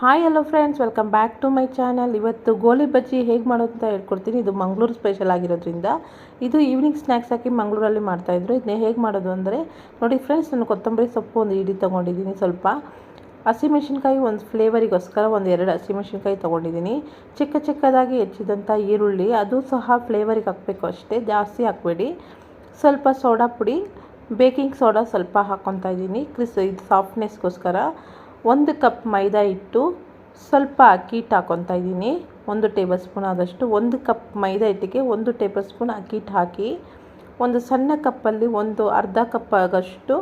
Hi hello friends welcome back to my channel ಇವತ್ತು ಗೋಲಿ ಬಜ್ಜಿ ಹೇಗೆ ಮಾಡೋದು ಅಂತ ಹೇಳ್ಕೊಡ್ತೀನಿ. ಇದು ಮಂಗಳೂರು ಸ್ಪೆಷಲ್ ಆಗಿರೋದ್ರಿಂದ. ಇದು ಈವ್ನಿಂಗ್ ಸ್ನ್ಯಾಕ್ಸ್ ಹಾಕಿ ಮಂಗಳೂರಲ್ಲಿ ಮಾಡ್ತಾಯಿದ್ರು ಇದನ್ನ ಹೇಗೆ ಮಾಡೋದು ಅಂದರೆ, ನೋಡಿ ಫ್ರೆಂಡ್ಸ್ ನಾನು ಕೊತ್ತಂಬರಿ ಸೊಪ್ಪು ಒಂದು ಇಡಿ ತೊಗೊಂಡಿದ್ದೀನಿ ಸ್ವಲ್ಪ. ಹಸಿಮೆಣ್ಸಿನ್ಕಾಯಿ ಒಂದು ಫ್ಲೇವರಿಗೋಸ್ಕರ ಒಂದು ಎರಡು ಹಸಿಮೆಣ್ಸಿನ್ಕಾಯಿ ತೊಗೊಂಡಿದ್ದೀನಿ. ಚಿಕ್ಕ ಚಿಕ್ಕದಾಗಿ ಹೆಚ್ಚಿದಂಥ ಈರುಳ್ಳಿ, ಅದು ಸಹ ಫ್ಲೇವರಿಗೆ ಹಾಕಬೇಕು ಅಷ್ಟೇ, ಜಾಸ್ತಿ ಹಾಕಬೇಡಿ. ಸ್ವಲ್ಪ ಸೋಡಾ ಪುಡಿ ಬೇಕಿಂಗ್ ಸೋಡಾ ಸ್ವಲ್ಪ ಹಾಕ್ಕೊತಾ ಇದ್ದೀನಿ. ಕ್ರಿಸ್, ಇದು ಸಾಫ್ಟ್ನೆಸ್ಗೋಸ್ಕರ ಒಂದು ಕಪ್ ಮೈದಾ ಹಿಟ್ಟು ಸ್ವಲ್ಪ ಅಕ್ಕಿ ಹಿಟ್ಟು ಹಾಕ್ಕೊತಾ ಇದ್ದೀನಿ. ಒಂದು ಟೇಬಲ್ ಸ್ಪೂನ್ ಆದಷ್ಟು ಒಂದು ಕಪ್ ಮೈದಾ ಹಿಟ್ಟಿಗೆ ಒಂದು ಟೇಬಲ್ ಸ್ಪೂನ್ ಅಕ್ಕಿ ಹಿಟ್ಟು ಹಾಕಿ, ಒಂದು ಸಣ್ಣ ಕಪ್ಪಲ್ಲಿ ಒಂದು ಅರ್ಧ ಕಪ್ ಆಗೋಷ್ಟು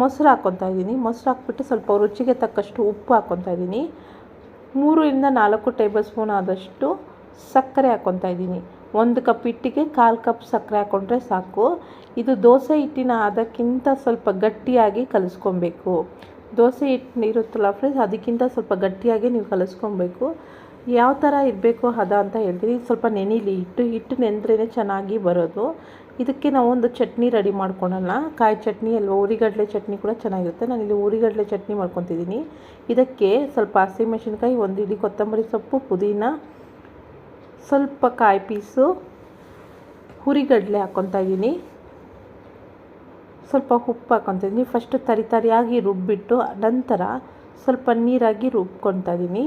ಮೊಸರು ಹಾಕ್ಕೊತಾ ಇದ್ದೀನಿ. ಮೊಸರು ಹಾಕ್ಬಿಟ್ಟು ಸ್ವಲ್ಪ ರುಚಿಗೆ ತಕ್ಕಷ್ಟು ಉಪ್ಪು ಹಾಕ್ಕೊತಾ ಇದ್ದೀನಿ. ಮೂರರಿಂದ ನಾಲ್ಕು ಟೇಬಲ್ ಸ್ಪೂನ್ ಆದಷ್ಟು ಸಕ್ಕರೆ ಹಾಕ್ಕೊತಾ ಇದ್ದೀನಿ. ಒಂದು ಕಪ್ ಹಿಟ್ಟಿಗೆ ಕಾಲು ಕಪ್ ಸಕ್ಕರೆ ಹಾಕ್ಕೊಂಡ್ರೆ ಸಾಕು. ಇದು ದೋಸೆ ಹಿಟ್ಟಿನ ಅದಕ್ಕಿಂತ ಸ್ವಲ್ಪ ಗಟ್ಟಿಯಾಗಿ ಕಲಿಸ್ಕೊಬೇಕು. ದೋಸೆ ಹಿಟ್ಟು ಇರುತ್ತಲ್ಲ ಫ್ರೆಂಡ್ಸ್ ಅದಕ್ಕಿಂತ ಸ್ವಲ್ಪ ಗಟ್ಟಿಯಾಗಿ ನೀವು ಕಲಿಸ್ಕೊಬೇಕು. ಯಾವ ಥರ ಇರಬೇಕು ಹದ ಅಂತ ಹೇಳ್ತೀನಿ. ಸ್ವಲ್ಪ ನೆನಿಲಿ, ಹಿಟ್ಟು ಹಿಟ್ಟು ನೆಂದ್ರೇ ಚೆನ್ನಾಗಿ ಬರೋದು. ಇದಕ್ಕೆ ನಾವು ಒಂದು ಚಟ್ನಿ ರೆಡಿ ಮಾಡ್ಕೊಳ್ಳೋಣ ಕಾಯಿ ಚಟ್ನಿ ಅಲ್ವಾ ಉರಿಗಡಲೆ ಚಟ್ನಿ ಕೂಡ ಚೆನ್ನಾಗಿರುತ್ತೆ. ನಾನಿಲ್ಲಿ ಉರಿಗಡಲೆ ಚಟ್ನಿ ಮಾಡ್ಕೊತಿದ್ದೀನಿ ಇದಕ್ಕೆ ಸ್ವಲ್ಪ ಹಸಿಮೆಣಸಿನ್ಕಾಯಿ ಒಂದು ಇಡೀ ಕೊತ್ತಂಬರಿ ಸೊಪ್ಪು, ಪುದೀನ, ಸ್ವಲ್ಪ ಕಾಯಿ ಪೀಸು, ಹುರಿಗಡಲೆ ಹಾಕ್ಕೊತಾ ಇದ್ದೀನಿ ಸ್ವಲ್ಪ ಉಪ್ಪು ಹಾಕ್ಕೊತಿದ್ದೀನಿ ಫಸ್ಟು ತರಿ ತರಿಯಾಗಿ ರುಬ್ಬಿಟ್ಟು ನಂತರ ಸ್ವಲ್ಪ ನೀರಾಗಿ ರುಬ್ಕೊತಾಯಿದ್ದೀನಿ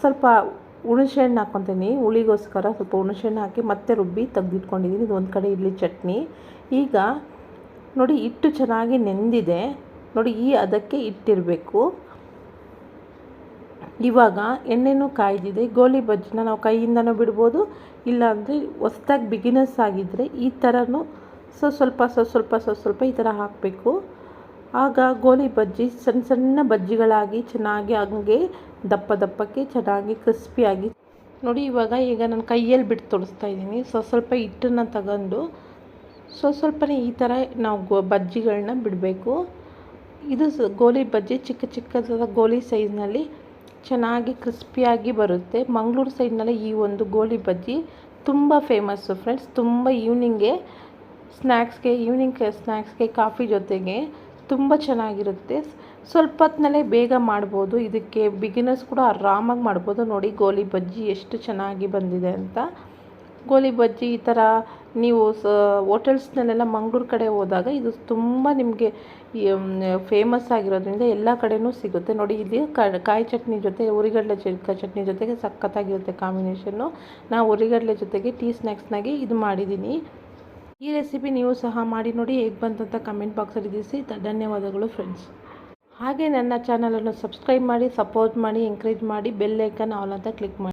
ಸ್ವಲ್ಪ ಹುಣಸೆಹಣ್ಣು ಹಾಕ್ಕೊತೀನಿ ಹುಳಿಗೋಸ್ಕರ ಸ್ವಲ್ಪ ಹುಣಸೆಹಣ್ಣು ಹಾಕಿ ಮತ್ತೆ ರುಬ್ಬಿ ತೆಗೆದಿಟ್ಕೊಂಡಿದ್ದೀನಿ ಇದು ಒಂದು ಕಡೆ ಇಡ್ಲಿ ಚಟ್ನಿ. ಈಗ ನೋಡಿ ಹಿಟ್ಟು ಚೆನ್ನಾಗಿ ನೆಂದಿದೆ. ನೋಡಿ ಈ ಅದಕ್ಕೆ ಇಟ್ಟಿರಬೇಕು ಇವಾಗ ಎಣ್ಣೆನೂ ಕಾಯ್ದಿದೆ. ಗೋಲಿ ಬಜ್ಜಿನ ನಾವು ಕೈಯಿಂದನೂ ಬಿಡ್ಬೋದು. ಇಲ್ಲಾಂದರೆ ಹೊಸ್ದಾಗಿ ಬಿಗಿನಸ್ ಆಗಿದ್ದರೆ ಈ ಥರನೂ ಸೊ ಸ್ವಲ್ಪ ಸೊ ಸ್ವಲ್ಪ ಸೊ ಸ್ವಲ್ಪ ಈ ಥರ ಹಾಕಬೇಕು. ಆಗ ಗೋಲಿ ಬಜ್ಜಿ ಸಣ್ಣ ಸಣ್ಣ ಬಜ್ಜಿಗಳಾಗಿ ಚೆನ್ನಾಗಿ ಹಂಗೆ ದಪ್ಪ ದಪ್ಪಕ್ಕೆ ಚೆನ್ನಾಗಿ ಕ್ರಿಸ್ಪಿಯಾಗಿ ನೋಡಿ ಇವಾಗ ಈಗ ನಾನು ಕೈಯಲ್ಲಿ ಬಿಟ್ಟು ತೋರಿಸ್ತಾ ಇದ್ದೀನಿ. ಸೊ ಸ್ವಲ್ಪ ಹಿಟ್ಟನ್ನು ತಗೊಂಡು ಸೊ ಸ್ವಲ್ಪನೇ ಈ ಥರ ನಾವು ಗೋ ಬಜ್ಜಿಗಳನ್ನ ಬಿಡಬೇಕು. ಇದು ಗೋಲಿ ಬಜ್ಜಿ ಚಿಕ್ಕ ಚಿಕ್ಕದಾದ ಗೋಲಿ ಸೈಜ್ನಲ್ಲಿ ಚೆನ್ನಾಗಿ ಕ್ರಿಸ್ಪಿಯಾಗಿ ಬರುತ್ತೆ. ಮಂಗಳೂರು ಸೈಡ್ನಲ್ಲಿ ಈ ಒಂದು ಗೋಲಿ ಬಜ್ಜಿ ತುಂಬ ಫೇಮಸ್ಸು ಫ್ರೆಂಡ್ಸ್ ತುಂಬ ಈವ್ನಿಂಗ್ಗೆ ಸ್ನ್ಯಾಕ್ಸ್ಗೆ ಈವ್ನಿಂಗ್ ಸ್ನ್ಯಾಕ್ಸ್ಗೆ ಕಾಫಿ ಜೊತೆಗೆ ತುಂಬ ಚೆನ್ನಾಗಿರುತ್ತೆ. ಸ್ವಲ್ಪ ಹೊತ್ತಿನಲ್ಲೇ ಬೇಗ ಮಾಡ್ಬೋದು. ಇದಕ್ಕೆ ಬಿಗಿನರ್ಸ್ ಕೂಡ ಆರಾಮಾಗಿ ಮಾಡ್ಬೋದು. ನೋಡಿ, ಗೋಲಿ ಬಜ್ಜಿ ಎಷ್ಟು ಚೆನ್ನಾಗಿ ಬಂದಿದೆ ಅಂತ. ಗೋಲಿ ಬಜ್ಜಿ ಈ ಥರ ನೀವು ಸ, ಹೋಟೆಲ್ಸ್ನಲ್ಲೆಲ್ಲ ಮಂಗ್ಳೂರು ಕಡೆ ಹೋದಾಗ ಇದು ತುಂಬ ನಿಮಗೆ ಫೇಮಸ್ ಆಗಿರೋದ್ರಿಂದ ಎಲ್ಲ ಕಡೆಯೂ ಸಿಗುತ್ತೆ. ನೋಡಿ ಇಲ್ಲಿ ಕಾಯಿ ಚಟ್ನಿ ಜೊತೆ ಉರಿಗಡಲೆ ಚಟ್ನಿ ಜೊತೆಗೆ ಸಖತ್ತಾಗಿರುತ್ತೆ ಕಾಂಬಿನೇಷನ್ನು. ನಾವು ಉರಿಗಡಲೆ ಜೊತೆಗೆ ಟೀ ಸ್ನ್ಯಾಕ್ಸ್ನಾಗೆ ಇದು ಮಾಡಿದ್ದೀನಿ ಈ ರೆಸಿಪಿ ನೀವು ಸಹ ಮಾಡಿ ನೋಡಿ ಹೇಗೆ ಬಂತಂತ ಕಮೆಂಟ್ ಬಾಕ್ಸಲ್ಲಿ ತಿಳಿಸಿ. ಧನ್ಯವಾದಗಳು ಫ್ರೆಂಡ್ಸ್ ಹಾಗೆ ನನ್ನ ಚಾನಲನ್ನು ಸಬ್ಸ್ಕ್ರೈಬ್ ಮಾಡಿ ಸಪೋರ್ಟ್ ಮಾಡಿ ಎಂಕರೇಜ್ ಮಾಡಿ ಬೆಲ್ ಆಲ್ ಅಂತ ಕ್ಲಿಕ್ ಮಾಡಿ.